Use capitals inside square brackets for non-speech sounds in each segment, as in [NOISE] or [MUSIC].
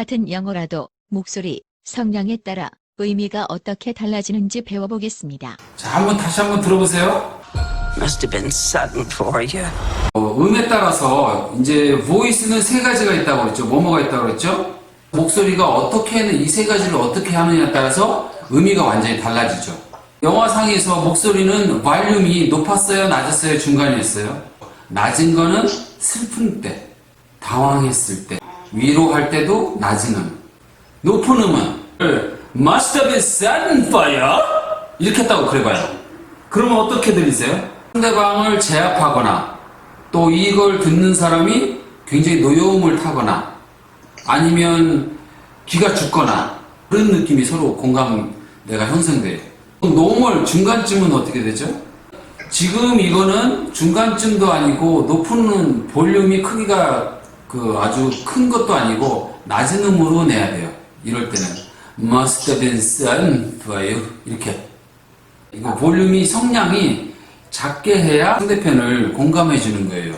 같은 영어라도 목소리, 성량에 따라 의미가 어떻게 달라지는지 배워보겠습니다. 자, 한번 다시 한번 들어보세요. Must have been sudden for you. 어, 음에 따라서 이제 보이스는 세 가지가 있다고 그랬죠. 뭐뭐가 있다고 그랬죠? 목소리가 어떻게 하는 이 세 가지를 어떻게 하느냐에 따라서 의미가 완전히 달라지죠. 영화상에서 목소리는 발륨이 높았어요, 낮았어요, 중간이었어요. 낮은 거는 슬픈 때, 당황했을 때, 위로할 때도 낮은 음. 높은 음은 Must have 이렇게 했다고 그래봐요. 그러면 어떻게 들리세요? 상대방을 제압하거나 또 이걸 듣는 사람이 굉장히 노여움을 타거나 아니면 귀가 죽거나 그런 느낌이 서로 공감대가 형성돼요. 노멀 중간쯤은 어떻게 되죠? 지금 이거는 중간쯤도 아니고 높은 볼륨이 크기가 그 아주 큰 것도 아니고 낮은 음으로 내야 돼요. 이럴 때는 must have been sun for you 이렇게 이거 볼륨이 성량이 작게 해야 상대편을 공감해 주는 거예요.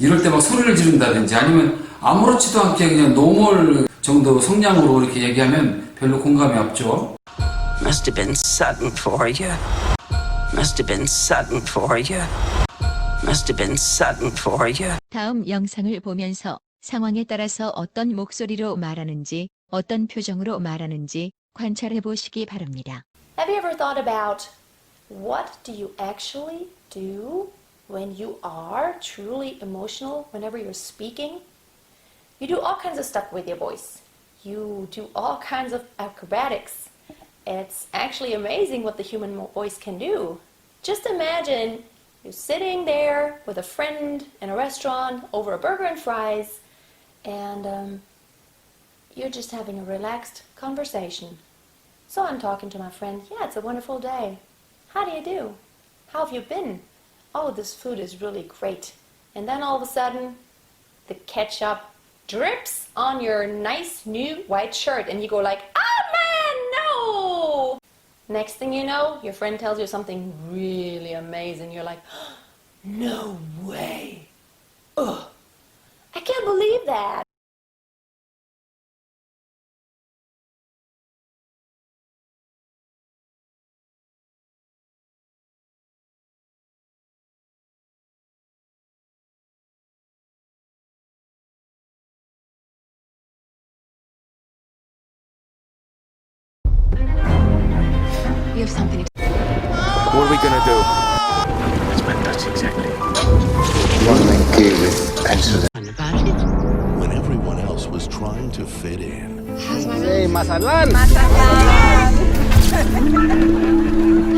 이럴 때 막 소리를 지른다든지 아니면 아무렇지도 않게 그냥 노멀 정도 성량으로 이렇게 얘기하면 별로 공감이 없죠. Must have been sudden for you. Must have been sudden for you. Must have been sudden for you. 다음 영상을 보면서 상황에 따라서 어떤 목소리로 말하는지, 어떤 표정으로 말하는지 관찰해 보시기 바랍니다. Have you ever thought about what do you actually do when you are truly emotional whenever you're speaking? You do all kinds of stuff with your voice. You do all kinds of acrobatics. It's actually amazing what the human mo- voice can do. Just imagine you're sitting there with a friend in a restaurant over a burger and fries, and um, you're just having a relaxed conversation. So I'm talking to my friend. Yeah, it's a wonderful day. How do you do? How have you been? Oh, this food is really great. And then all of a sudden, the ketchup drips on your nice new white shirt, and you go like, "Oh man, no!" Next thing you know, your friend tells you something really amazing. You're like, [GASPS] "No way! Ugh, I can't believe that." We have something What are we gonna do? That's my Dutch exactly. Nuevamente with Angela. Trying to fit in. Hey, Mazatlan! [LAUGHS]